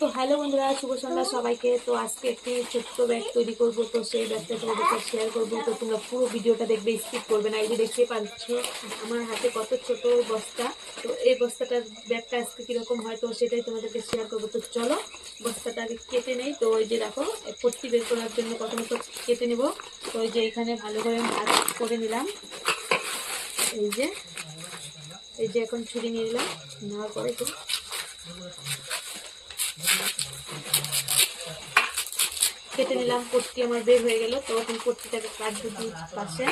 তো হ্যালো বন্ধুরা, শুভ সন্ধ্যা সবাইকে। তো আজকে একটি ছোট্ট ব্যাগ তৈরি করব। তো সেই ব্যাগটা তোমাদের সাথে শেয়ার করব। তো তোমরা পুরো ভিডিওটা দেখবে স্কিপ করবে না। এই যে দেখতে পাচ্ছ, আমার হাতে কত ছোট বস্তা। তো এই বস্তাটার ব্যাগটা আজকে কীরকম হয়, তো সেটাই তোমাদেরকে শেয়ার করব। তো চলো, বস্তাটা আগে কেটে নেই। তো ওই যে দেখো পট্টি বের করার জন্য প্রথমে তো কেটে নেব। তো ওই যে এখানে ভালো করে ভাগ করে নিলাম। এই যে এই যে এখন ছুরি নিয়ে নিলাম। নেওয়ার পরে তো কেটে নিলাম পট্টি আমার বের হয়ে গেল, তো এখন পট্টিটাকে কাটবো দুই পাশে।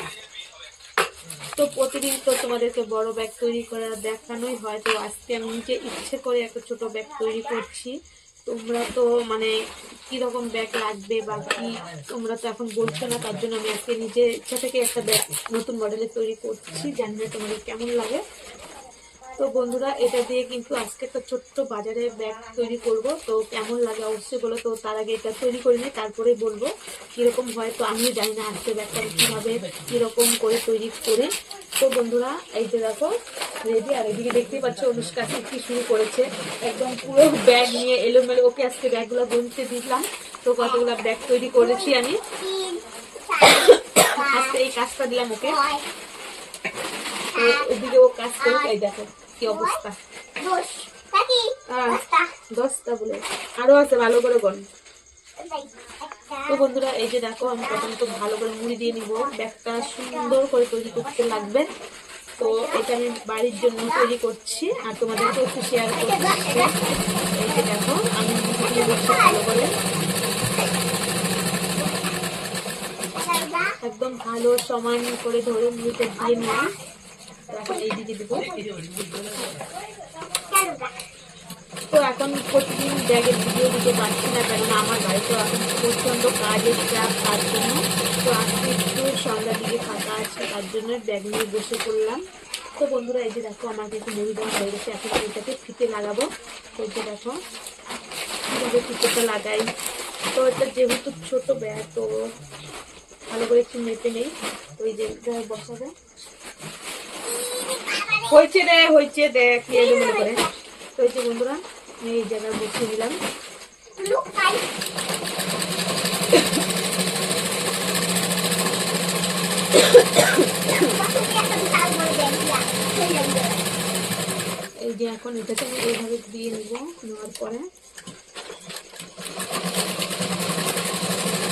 তো প্রতিদিন তো তোমাদেরকে বড় ব্যাগ তৈরি করা দেখানোই হয়, তো আজকে আমি নিজে ইচ্ছে করে একটা ছোট ব্যাগ তৈরি করছি। তোমরা তো মানে কীরকম ব্যাগ লাগবে বা কি, তোমরা তো এখন বলছো না, তার জন্য আমি আজকে নিজে ইচ্ছা থেকে একটা ব্যাগ নতুন মডেলে তৈরি করছি, জানি না তোমাদের কেমন লাগে। তো বন্ধুরা, এটা দিয়ে কিন্তু আজকে একটা ছোট্ট বাজারে ব্যাগ তৈরি করব। তো কেমন লাগে অবশ্যই বলো তো, তার আগে এটা তৈরি করে নিই, তারপরে বলব কীরকম হয়। তো আমিও জানি না আজকে ব্যাগটা কীভাবে, কীরকম করে তৈরি করে। তো বন্ধুরা, এই যে দেখো রেডি আর এদিকে দেখতেই পাচ্ছ, অনুষ্কা কি শুরু করেছে। একদম পুরো ব্যাগ নিয়ে এলোমেলো, ওকে আজকে ব্যাগগুলো গুনতে দিলাম। তো কতগুলো ব্যাগ তৈরি করেছি আমি। আজকে এই কাজটা দিলাম ওকে। ওদিকে ও কাজ করে, এই দেখো। কি অবস্থা? দশটা বলে। আরও আছে ভালো করে গন তো বন্ধুরা এই যে দেখো আমি ভালো করে মুড়ি দিয়ে নিব। ব্যাগটা সুন্দর করে তৈরি করতে লাগবে। তো এটা আমি বাড়ির জন্য তৈরি করছি আর তোমাদেরকে একটু শেয়ার করছি এই যে দেখো আমি মুড়ি ভালো করে। একদম ভালো সমান করে ধরে মুড়িটা দিয়ে নিলাম তো এখন দেবো তো এখন প্রতিদিন ব্যাগের ভিডিও দিতে পারছি না, কারণ আমার বাড়িতে এখন প্রচণ্ড কাজের চাপ তার জন্য। তো আজকে একটু সন্ধ্যার দিকে ফাঁকা আছে, তার জন্য ব্যাগ নিয়ে বসে পড়লাম। তো বন্ধুরা, এই যে দেখো আমার কিন্তু মুড়ি দেওয়া হয়ে গেছে, এখন এটাকে ফিতে লাগাবো। তো যে দেখো, কীভাবে ফিতেটা লাগাই। তো এটা যেহেতু ছোট ব্যাগ, তো ভালো করে একটু মেপে নেই। ওই যে বসাবে। হয়েছে রে, হয়েছে, দেখ করে। হয়েছে বন্ধুরা, এই জায়গায় বসিয়ে দিলাম। এই যে এখন এটাকে আমি এইভাবে দিয়ে নিব, নেওয়ার পরে।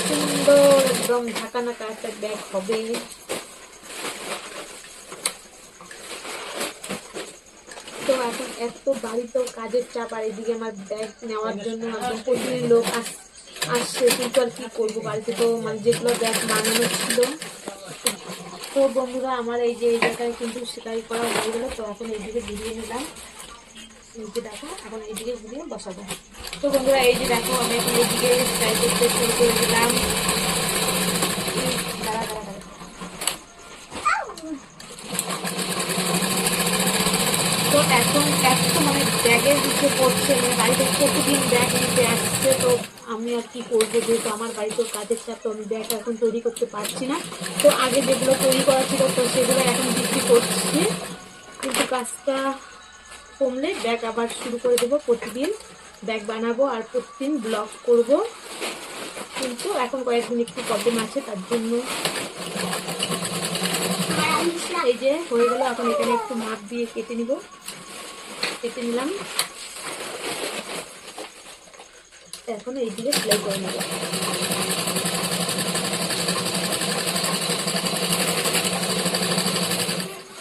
সুন্দর একদম ঢাকা নাকা একটা ব্যাগ হবে তো এখন এত বাড়িতেও কাজের চাপ আর এদিকে আমার ব্যাগ নেওয়ার জন্য একদম প্রতিদিন লোক আস- আসছে, কিন্তু আর কি করব? বাড়িতে তো মানে যেগুলো ব্যাগ বানানো ছিল, তো বন্ধুরা আমার এই যে এই জায়গায় কিন্তু সেলাই করা হয়ে গেলো। তো এখন এইদিকে ঘুরিয়ে নিলাম। এই দেখো, এখন এইদিকে ঘুরিয়ে বসাবো। তো বন্ধুরা এই যে দেখো, আমি এখন এইদিকে সেলাই করতে শুরু করে দিলাম। এখন এত মানে ব্যাগের দিকে পড়ছে মানে বাড়িতে প্রতিদিন ব্যাগ নিতে আসছে, তো আমি আর কি করব? যেহেতু আমার বাড়িতেও কাজের চাপ, তো আমি ব্যাগ এখন তৈরি করতে পারছি না। তো আগে যেগুলো তৈরি করা ছিল, তো সেগুলো এখন বিক্রি করছি। কিন্তু কাজটা কমলে ব্যাগ আবার শুরু করে দেবো, প্রতিদিন ব্যাগ বানাবো আর প্রতিদিন ব্লগ করব। কিন্তু এখন কয়েকদিন একটু প্রবলেম আছে, তার জন্য এই যে হয়ে গেল, এখন এখানে একটু মাপ দিয়ে কেটে নিব। কেটে নিলাম। এখন এই দিকে সেলাই করে নেব।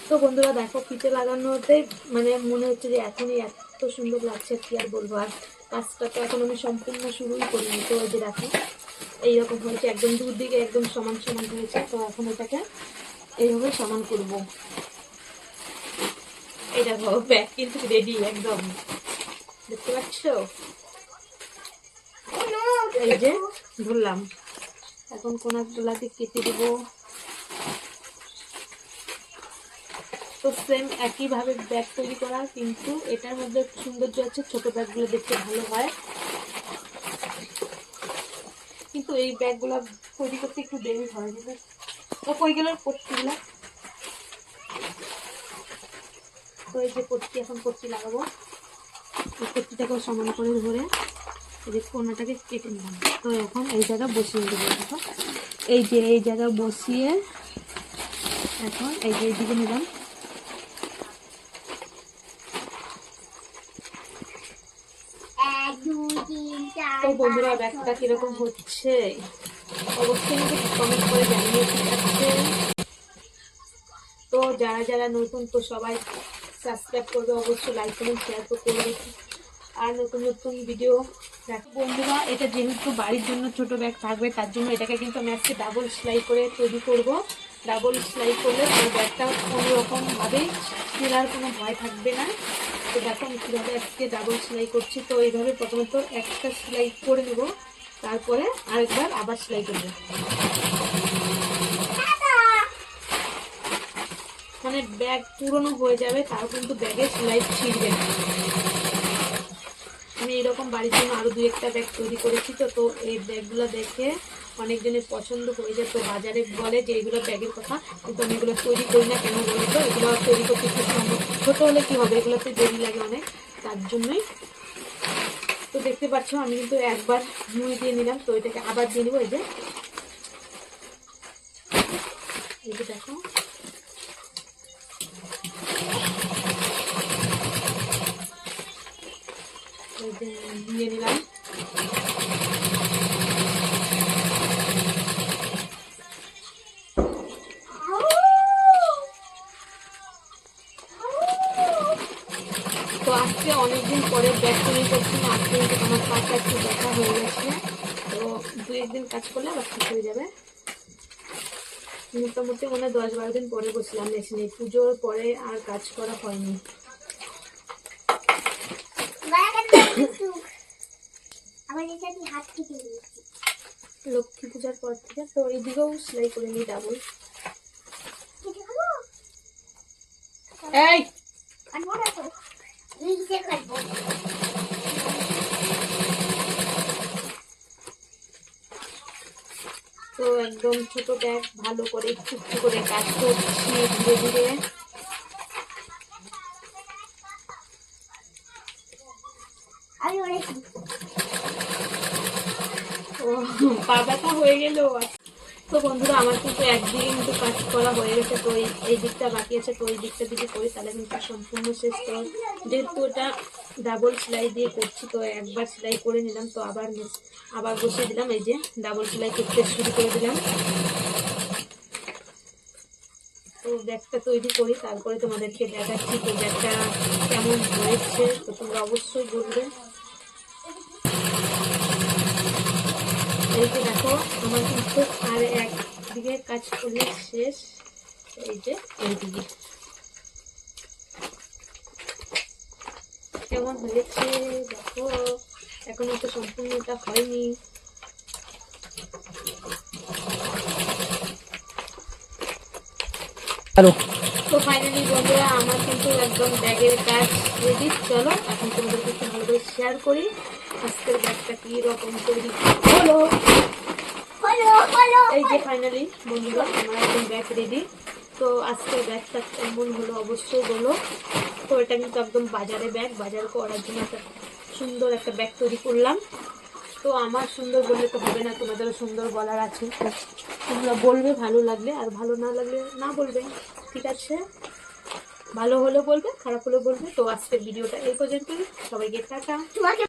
তো বন্ধুরা, দেখো ফিতে লাগানোতে মানে মনে হচ্ছে যে এখনই এত সুন্দর লাগছে কি আর বলব। আর কাজটা তো এখন আমি সম্পূর্ণ শুরুই করিনি। তো ওই যে দেখো, এইরকম হয়েছে। একদম দূর দিকে একদম সমান সমান হয়েছে। তো এখন এটাকে এইভাবে সমান করব। এই দেখো ব্যাগ কিন্তু রেডি একদম। দেখতে পাচ্ছ? এই যে, ধরলাম। এখন কোন গুলাকে কেটে দেব। তো সেম একইভাবে ব্যাগ তৈরি করা, কিন্তু এটার মধ্যে সৌন্দর্য আছে, ছোট ব্যাগগুলো দেখতে ভালো হয়। কিন্তু এই ব্যাগগুলো তৈরি করতে একটু দেরি হয়, বুঝলে? তো কই গেল? পট্টিগুলো তো এই যে পট্টি এখন পট্টি লাগাবো। এই পট্টিটাকেও সমান করে ধরে এই যে কোনাটাকে কেটে নিলাম। তো এখন এই জায়গা বসিয়ে দেবো দেখো। এই যে এই জায়গা বসিয়ে এখন এই যে এইদিকে নিলাম। এক দুই তিন চার তো বন্ধুরা ব্যাগটা কীরকম হচ্ছে? অবশ্যই আমাকে কমেন্ট করে জানিয়ে তো যারা যারা নতুন তো সবাই সাবস্ক্রাইব করবে, অবশ্যই লাইক কমেন্ট শেয়ার করবে আর নতুন নতুন ভিডিও দেখো। বন্ধুরা, এটা যেহেতু বাড়ির জন্য ছোট ব্যাগ থাকবে, তার জন্য এটাকে কিন্তু আমি আজকে ডাবল সেলাই করে তৈরি করব। ডাবল সেলাই করলে ওই ব্যাগটা কোনো রকমভাবে সেলার কোনো ভয় থাকবে না। তো দেখো আমি কীভাবে আজকে ডাবল সেলাই করছি। তো এইভাবে প্রথমত একটা সেলাই করে নেব, তারপরে আরেকবার আবার সেলাই করব। মানে ব্যাগ পুরনো হয়ে যাবে, তাও কিন্তু ব্যাগের সেলাই ছিঁড়বে না। আমি এরকম বাড়ির জন্য আরও দু একটা ব্যাগ তৈরি করেছি তো তো এই ব্যাগগুলো দেখে অনেকজনের পছন্দ হয়ে যায়। তো বাজারে বলে যে এইগুলো ব্যাগের কথা, কিন্তু আমি এগুলো তৈরি করি না কেন বলো তো? এগুলো তৈরি করতে খুব ছোট হলে কি হবে? এগুলোতে দেরি লাগে অনেক, তার জন্যই। তো দেখতে পাচ্ছ, আমি কিন্তু একবার মুড়ি দিয়ে নিলাম, তো এটাকে আবার দিয়ে নেব এই যে দেখো এই যে দিয়ে নিলাম তো আজকে অনেকদিন পরে ব্যাগ তৈরি করছি না, আজকে কিন্তু আমার পাটা একটু ব্যথা হয়ে গেছে। তো দু একদিন কাজ করলে আবার ঠিক হয়ে যাবে। মোটামুটি মনে হয় দশ বারো দিন পরে বসলাম মেশিনে। পুজোর পরে আর কাজ করা হয়নি আমার এটা আমি হাত কেটে নিয়েছি লক্ষ্মী পূজার পর থেকে তো এইদিকেও সেলাই করে নিই ডাবল এই! তো একদম ছোট ব্যাগ ভালো করে একটু করে কাজ করছি ধীরে ধীরে আমি অনেক ও পা ব্যথা হয়ে গেল তো বন্ধুরা, আমার কিন্তু একদিকে কিন্তু কাজ করা হয়ে গেছে, তো এই দিকটা বাকি আছে, তো এই দিকটা যদি করি, তাহলে কিন্তু সম্পূর্ণ শেষ তো। যেহেতু ওটা ডাবল সেলাই দিয়ে করছি, তো একবার সেলাই করে নিলাম, তো আবার আবার বসিয়ে দিলাম, এই যে ডাবল সেলাই করতে শুরু করে দিলাম। তো ব্যাগটা তৈরি করি, তারপরে তোমাদেরকে দেখাচ্ছি তো ব্যাগটা কেমন হয়েছে, তো তোমরা অবশ্যই বলবে। এই যে দেখো, আমার কিন্তু আর একদিকে কাজ করলে শেষ। এই যে, এইদিকে। কেমন হয়েছে? দেখো, এখনও তো সম্পূর্ণটা হয়নি। হ্যালো। তো ফাইনালি বন্ধুরা আমার কিন্তু একদম ব্যাগের কাজ রেডি চলো এখন তোমাদেরকে একটু ভালো করে শেয়ার করি। আজকের ব্যাগটা কি রকম তৈরি হলো? এই যে ফাইনালি বন্ধুরা আমার একদম ব্যাগ রেডি তো আজকের ব্যাগটা কেমন হলো অবশ্যই বলো। তো এটা কিন্তু একদম বাজারে ব্যাগ বাজার করার জন্য একটা সুন্দর একটা ব্যাগ তৈরি করলাম। তো আমার সুন্দর বললে তো হবে না তোমাদেরও সুন্দর বলার আছে। তোমরা বলবে ভালো লাগলে আর ভালো না লাগলে না বলবে। ঠিক আছে? ভালো হলে বলবে, খারাপ হলে বলবে। তো আজকের ভিডিওটা এই পর্যন্তই। সবাইকে তোমাকে